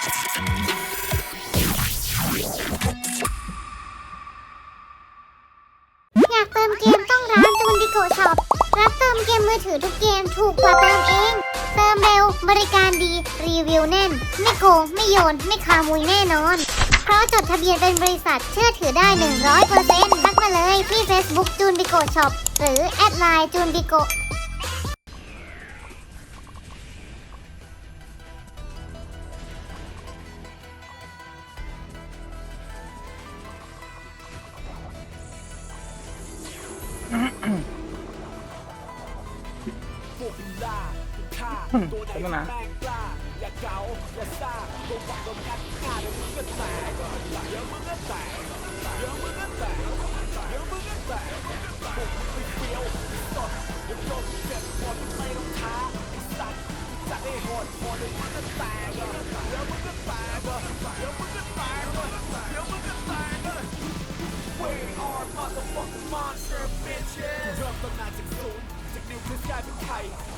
อยากเติมเกมต้องร้านจูนดิโกช็อป รับเติมเกมมือถือทุกเกมถูกกว่าเติมเอง เติมเร็วบริการดี รีวิวแน่น ไม่โกง ไม่โยน ไม่คามุยแน่นอน เพราะจดทะเบียนเป็นบริษัทเชื่อถือได้ 100%ทักมาเลยที่ Facebook จูนดิโกช็อปหรือแอดไลน์จูนดิโก แป๊บนึงนะ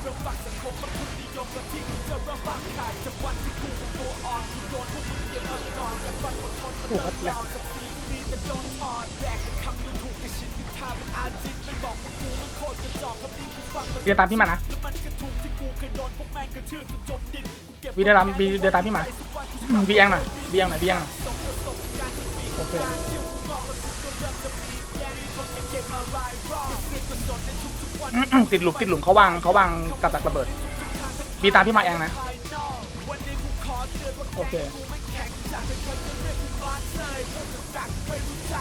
ริ่มฝักสังคมมาคุณนิยมและทิ้งจะริ่มฝักไข่จากวันที่กูเป็นตัวอ่อนที่โดนพวกมึงเกลียดเอาก่อนจากวันอดทนมาเดินยาวสักทีดีแต่โดนอ่อนแดกเป็นคำดูถูกในชิ้นที่ท่าเป็นอาจิตไม่บอกว่ากูมันโคตรกระจอกคำนี้กูฟังแล้วเดินตามพี่มานะแล้วมันกระถูกที่กูเคยโดนพวกแม่งกระทืบจนจมดินกูเก็บวีเดินตามวีเดินตามพี่มาวีเองหน่อยวีเองหน่อยวีเองหน่อยโอเค ติดหลุมติดหลุมเขาวางเขาวางกับดักระเบิดวีตามพี่มาเองนะ โอเค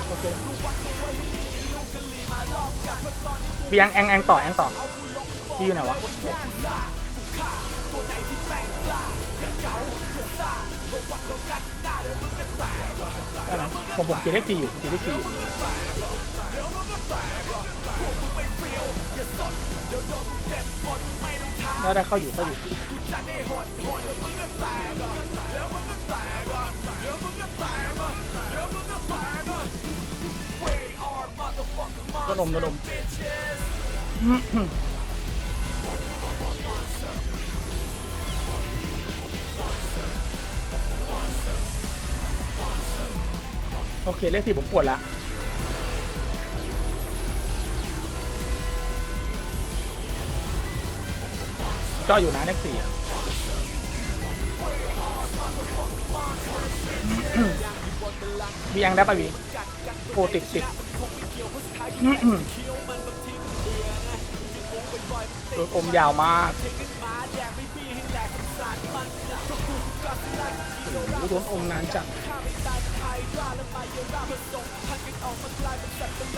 โอเควีเองแองแองต่อแองต่อพี่อยู่ไหนวะผมผมเขียนเลขสี่อยู่เขียนเลขสี่อยู่ ได้ได้เข้าอยู่เข้าอยู่ระดมระดมโอเค เลขสี่ผมปวดละ ก็อยู่นะเลขสี่อะมียังได้ปะวีโอติดติดโดนอมยาวมากโอ้โหโดนอมนานจัง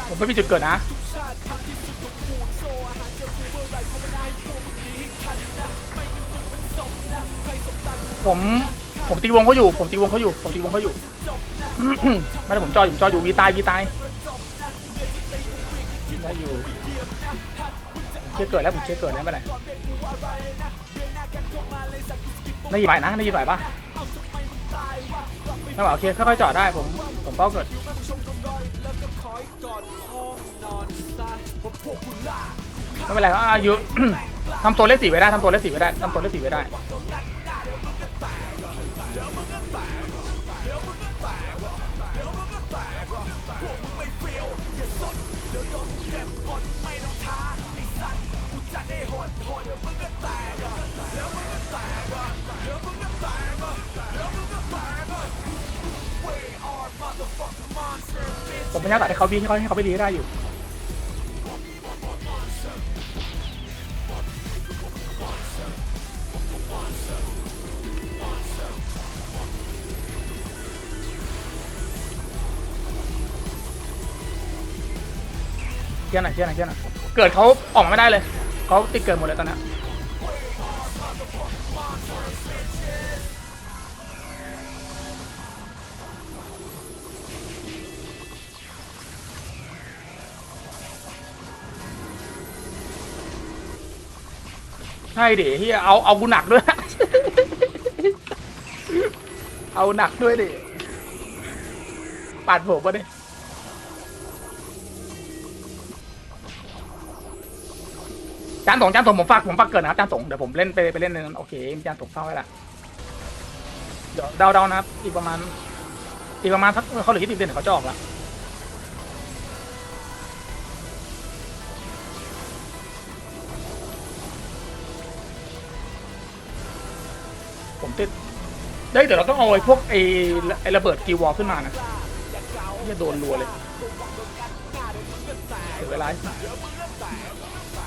ผมไม่มีจุดเกิดนะ ผม ผมตีวงเขาอยู่ ผมตีวงเขาอยู่ ผมตีวงเขาอยู่ ไม่ได้ผมจออยู่ผมจออยู่วีตายวีตายได้อยู่ผมเชื่อเกิดแล้วผมเชื่อเกิดแล้วไม่เป็นไรได้ยินไหวนะได้ยินไหวปะไม่ไหวโอเคค่อยๆจอดได้ผมผมเป้าเกิดไม่เป็นไรครับอายุ ทำตัวเลขสี่ไว้ได้ทำตัวเลขสี่ไว้ได้ทำตัวเลขสี่ไว้ได้ผมพยายามตัดให้เขาวิ่งให้เขาให้เขาไปดีได้อยู่ เชื่อหน่อยเชื่อหน่อยเชื่อหน่อยเกิดเขาออกมาไม่ได้เลยเขาติดเกิดหมดเลยตอนนี้ใช่ดิเฮียเอาเอากูหนักด้วย เอาหนักด้วยดิปาดผมปะดิ จานสงจานสงผมฝากผมฝากเกิดนะครับจานสงเดี๋ยวผมเล่นไปไปเล่นในนั้นโอเคจานสงเฝ้าไว้ละเดี๋ยวเดาเดานะครับ อีกประมาณ อีกประมาณสักเขาเหลือยี่สิบเดือนเขาจะออกล้วผมติดได้เดี๋ยวเราต้องเอาไอ้พวกไอ้ไอ้ระเบิดกีวอลขึ้นมานะจะโดนรัวเลยเสียเวลา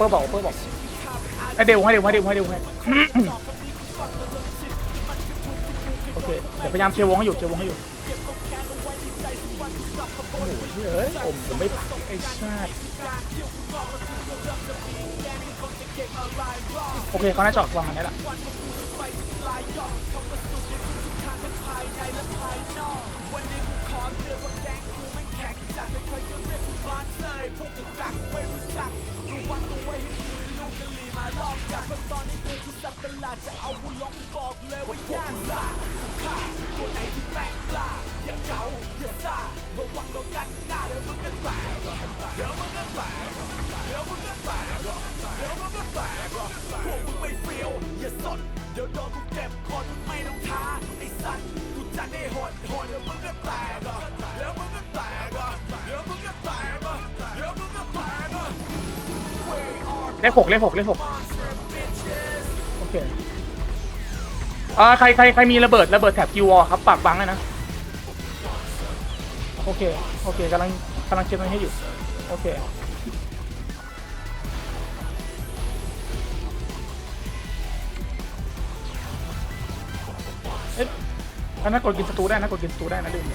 ปอร์บอกเปอร์บอกให้เดวให้เดวให้เดวให้เดวให้โอเคเดี๋ยวพยายามเชียร์วงให้อยู่เชียร์วงให้อยู่โอ้โหเฮ้ยผมผมไม่พักไอ้ชาติโอเคเขาน่าจะออกวางกันได้ละ ขหกเลขหกเลขหกโอเคอ่าใครใครใครมีระเบิดระเบิดแถบคิววอครับปากบังเลยนะ โอเค โอเคกำลังกำลังเช็คตรงนี้ให้อยู่ โอเคเอ๊ะอันนั้นกดกินสตูได้นะกดกินสตูได้นะลืม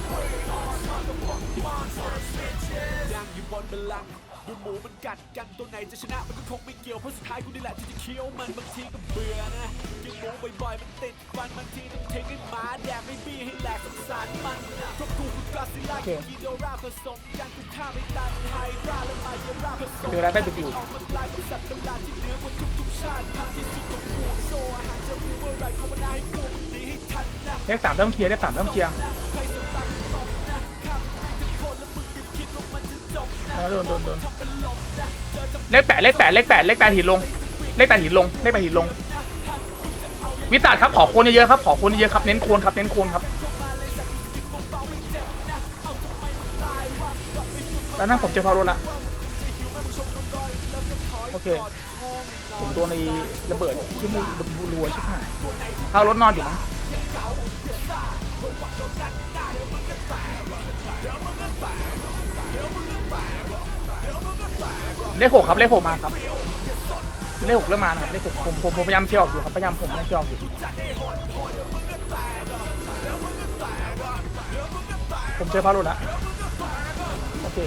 ยังอยู่บนบัลลังก์ดูหมูมันกัดกันตัวไหนจะชนะมันก็คงไม่เกี่ยวเพราะสุดท้ายกูนี่แหละที่จะเคี้ยวมันบางทีก็เบื่อนะกินหมูบ่อยๆมันติดฟันบางทีต้องทิ้งให้หมาแดกไม่บี้ให้แหลกสงสารมันเพราะกูคือกาซิล่าโอเคกีโดราผสมกันกูฆ่าไม่ตันไฮดราและมาเยราผสมเดี๋ยวเราได้ไปดู ออกมาลายเป็นสัตว์ประหลาดที่เหนือกว่าทุกๆชาติทำที่สุดของกูโซ่อาหารจะรู้เมื่อไหรภาวนาให้กูมันดีให้ทันนะ เลขสามเริ่มเคลียร์เลขสามเริ่มเคลียร์แล้ว โดนโดนโดนเลขแปดเลขแปดเลขแปดเลขแปดหินลง เลขแปดหินลง เลขแปดหินลง วิตาดครับขอโคนเยอะๆครับ ขอโคนเยอะๆครับ เน้นโคนครับ เน้นโคนครับ แล้วนั่นผมเจอพาวรถละโอเค ผมโดนในระเบิดที่มือรัวชิบหายพารถนอนอยู่มั้ง เลขหกครับเลขหกมาครับเลขหกเริ่มมานะครับเลขหกผมผมผมพยายามเชียร์ออกอยู่ครับพยายามผมพยายามเชียร์ออกอยู่ผมเจอพารุแล้วโอเค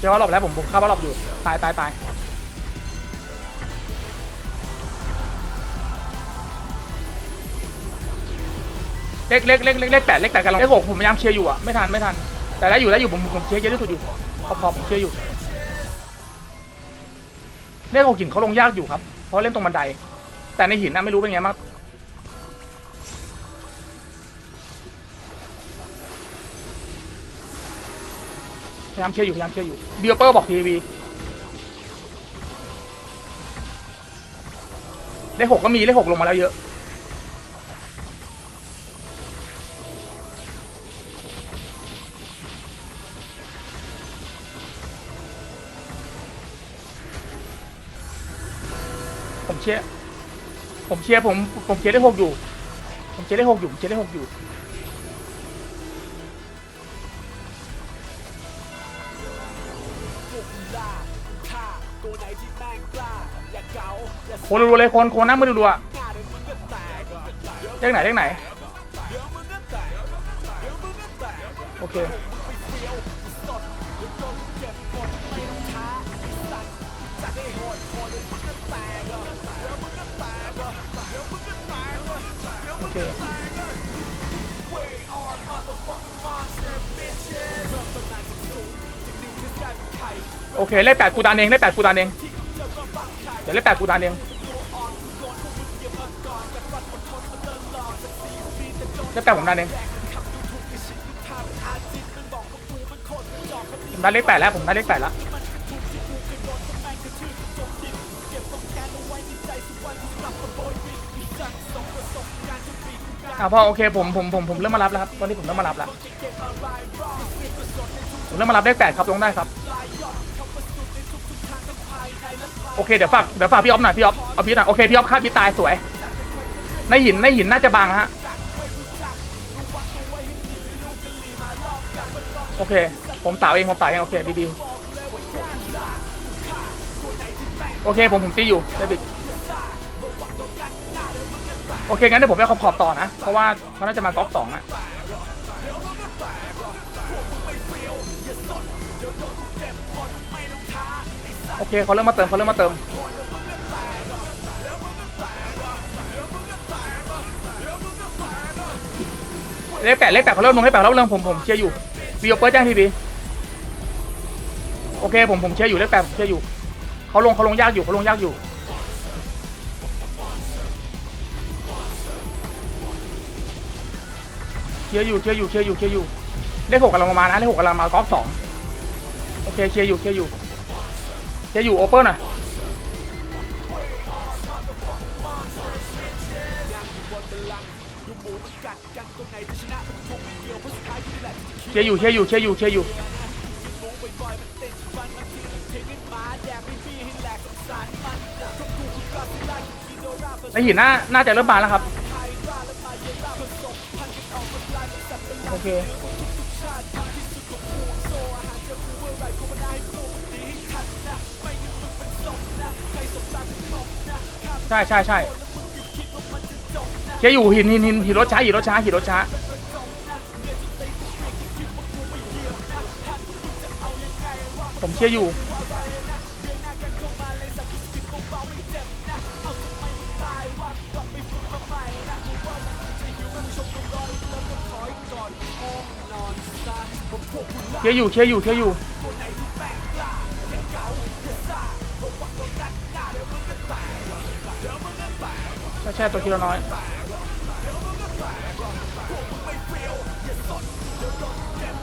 เจอพารุแล้วผมผมเข้าพารุอยู่ตายตายตาย เลขเลขเลขเลขเลขแปดเลขแปดกันเลขหกผมพยายามเชียร์อยู่อะไม่ทันไม่ทัน แต่ได้อยู่ได้อยู่ผมผมเชียร์เยอะที่สุดอยู่พอพอผมเชียร์อยู่ เลขหกหินเขาลงยากอยู่ครับ เพราะเล่นตรงบันได แต่ในหินน่ะไม่รู้เป็นไงมากพยายามเชียร์อยู่พยายามเชียร์อยู่เบียเปอร์บอกทีวีเลขหกก็มีเลขหกลงมาแล้วเยอะ ผมเชียร์ผมผมเชียร์ได้หกอยู่ ผมเชียร์ได้หกอยู่เชียร์ได้หกอยู่คนรัวเลยคนคนน้ำมือรัวเลขไหนเลขไหน โอเค โอเคโอเคเลขแปดกูดานเองเลขแปดกูดานเองเดี๋ยวเลขแปดกูดานเองเลขแปดผมดานเองผมได้เลขแปดแล้วผมได้เลขแปดแล้ว อ่าพ่อโอเคผมผมผมผมเริ่มมารับแล้วครับตอนนี้ผมเริ่มมารับแล้วผมเริ่มมารับเลขแปดครับลงได้ครับ โอเคเดี๋ยวฝากเดี๋ยวฝากพี่ออฟหน่อยพี่ออฟเอาพี่หน่อยโอเคพี่ออฟฆ่าพี่ตายสวยในหินในหินน่าจะบางฮะโอเค ผมสาวเองผมสาวเองโอเคดีดีโอเคผมผมตีอยู่เดบิด โอเค งั้นเดี๋ยวผมไปขอบขอบต่อนะ เพราะว่าเขาน่าจะมากอล์ฟสองอะโอเคเขาเริ่มมาเติมเขาเริ่มมาเติม เลขแปดเลขแปดเขาเริ่มลงเลขแปดเขาเริ่มลงผมผมเชียร์อยู่วีโอเปิร์แจ้งทีบีโอเคผมผมเชียร์อยู่เลขแปดผมเชียร์อยู่เขาลงเขาลงยากอยู่เขาลงยากอยู่ เชียร์อยู่เชียร์อยู่เชียร์อยู่เชียร์อยู่ เลขหกกำลังมานะเลขหกกำลังมากอล์ฟสองโอเคเชียร์อยู่เชียร์อยู่เชียร์อยู่โอเปิลหน่อยเชียร์อยู่เชียร์อยู่เชียร์อยู่เชียร์อยู่ในหินน่าน่าจะเริ่มบานแล้วครับ โอเคใช่ใช่ใช่เชียร์อยู่หินหินหินหินรถช้าหินรถช้าหินรถช้าผมเชียร์อยู่ เชียร์อยู่เชียร์อยู่เชียร์อยู่ใช่ใช่ตัวทีละน้อย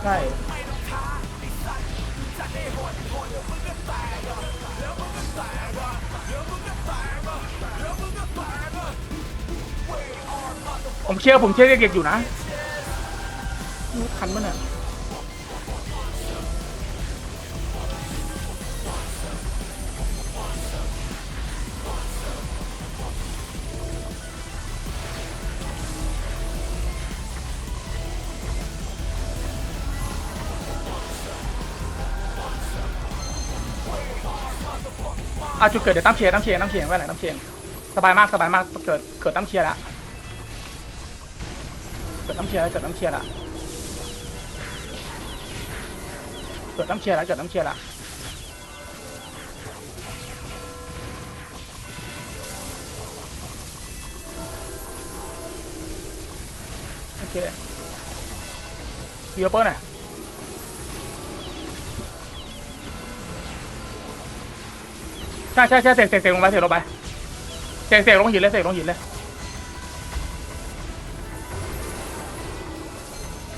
ใช่ผมเชื่อผมเชื่อเด็กๆอยู่นะทันมั้ยเนี่ย อะจุดเกิดเดี๋ยวตั้มเชียร์ตั้มเชียร์ตั้มเชียร์ไว้ไหนตั้มเชียร์สบายมากสบายมากเกิดเกิดตั้มเชียร์แล้วเกิดน้ำเชียร์แล้วเกิดน้ำเชียร์ละเกิดน้ำเชียร์แล้วเกิดน้ำเชียร์ละโอเควีโอเปอร์หน่อ ใช่ใช่ใช่เสกเสกเสกลงไปเสกลงไปเสกเสกลงหินเลยเสกลงหินเลย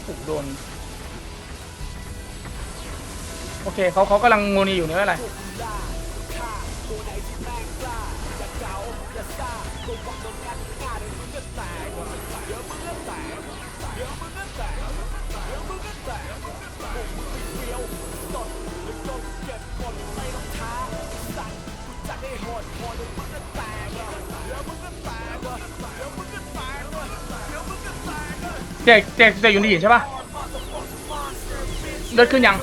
ถูกโดน โอเคเขาเขากำลังงูนีอยู่เนี่ไม่เป็นไรเจ๊กเจ๊กเจ๊กอยู่ในหินใช่ปะเลือดขึ้นยัง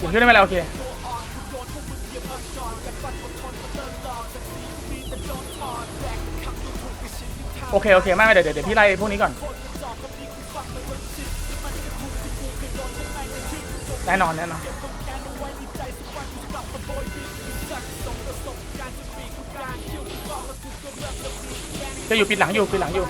หินขึ้นได้ไหมล่ะโอเคโอเค โอเค ไม่ไม่เดี๋ยวเดี๋ยวพี่ไล่พวกนี้ก่อน แน่นอนแน่นอน จะอยู่ปิดหลังอยู่ปิดหลังอยู่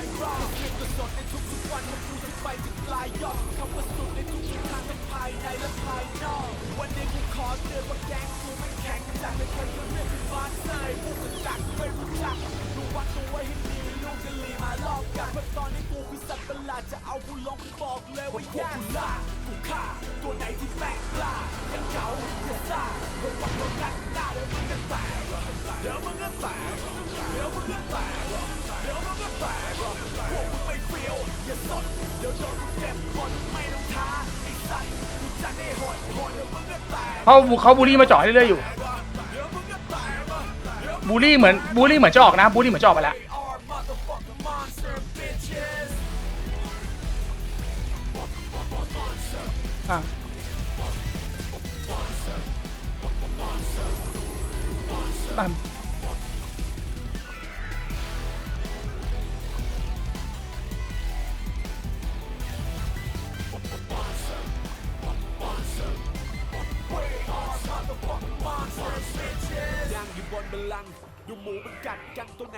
เขาเขาบูลลี่มาเจาะเรื่อยๆอยู่บูลลี่เหมือนบูลลี่เหมือนจะออกนะบูลลี่เหมือนจะออกไปแล้ว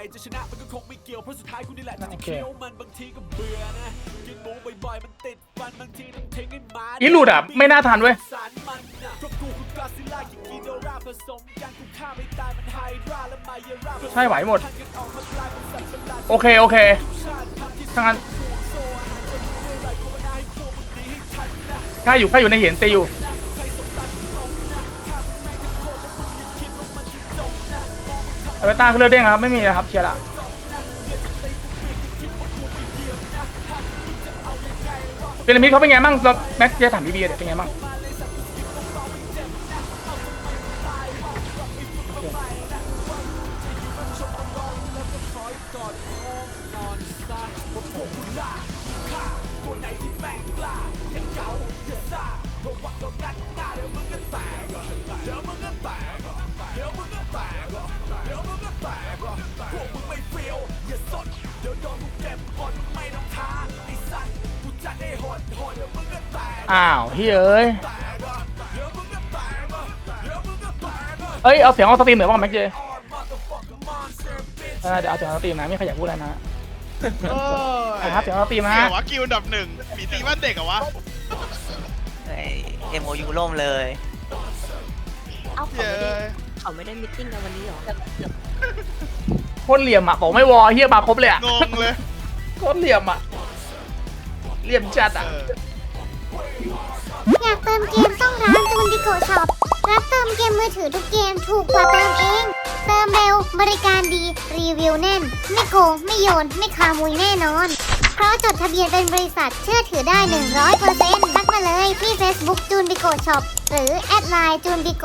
นตัวไหนจะชนะมันก็คงไม่เกี่ยวเพราะสุดท้ายคุณนี่แหละที่จะเคี้ยวมันบางทีก็เบื่อนะกินหมูบ่อยๆมันติดฟันบางทีต้องทิ้งให้หมาอีหลุดอะไม่น่าทันเว้ยสารมันน่ะเพราะกูคือกาซิลล่ากินกีโดราผสมกันกูฆ่าไม่ตายมันไฮดราและไมเยราใช่ไหวหมดพันกันออกมากลายเป็นสัตว์ประหลาดโอเคโอเคชาติพันธุ์ที่ถ้างั้นโซ่อาหารจะมีเมื่อไหรภาวนาให้พวกมึงหนีให้ทันนะข้าอยู่ข้าอยู่ในเห็นเตอยู่ องมึงทำเอาไปต้าเครื่องเด้งครับ ไม่มีนะครับเคลียร์ละพีระมิดเขาเป็นไงบ้างแล้วแม็กซ์จะถามพี่เบียร์เดี๋ยวเป็นไงบ้าง อ้าวเฮ้ยเอ้ยเอ้ย เอาเสียงออกสตรีมหน่อยว่าแม็กเจเออเดี๋ยวเอาเสียงออกสตรีมนะไม่ใครอยากพูดอะไรนะโอ้ยครับเสียงออกสตรีมนะเกี่ฮะยววะกิวอันดับหนึ่งมีตีบ้านเด็กเหรอวะเอ็มโอยูล่มเลยเอาเขาเย้ไม่ได้ยเขาไม่ได้มิทติ้งกันวันนี้เหรอโคตรเหลี่ยมอะบอกไม่วอเฮียมาครบเลยอะงงเลยโคตรเหลี่ยมอะเหลี่ยมจัดเออะออยากเติมเกมต้องร้านจูนดิโกช็อป รับเติมเกมมือถือทุกเกมถูกกว่าเติมเอง เติมเร็วบริการดีรีวิวแน่น ไม่โกงไม่โยน ไม่คามุยแน่นอน เพราะจดทะเบียนเป็นบริษัทเชื่อถือได้ 100%ทักมาเลยที่ Facebook จูนดิโกช็อปหรือแอดไลน์จูนดิโก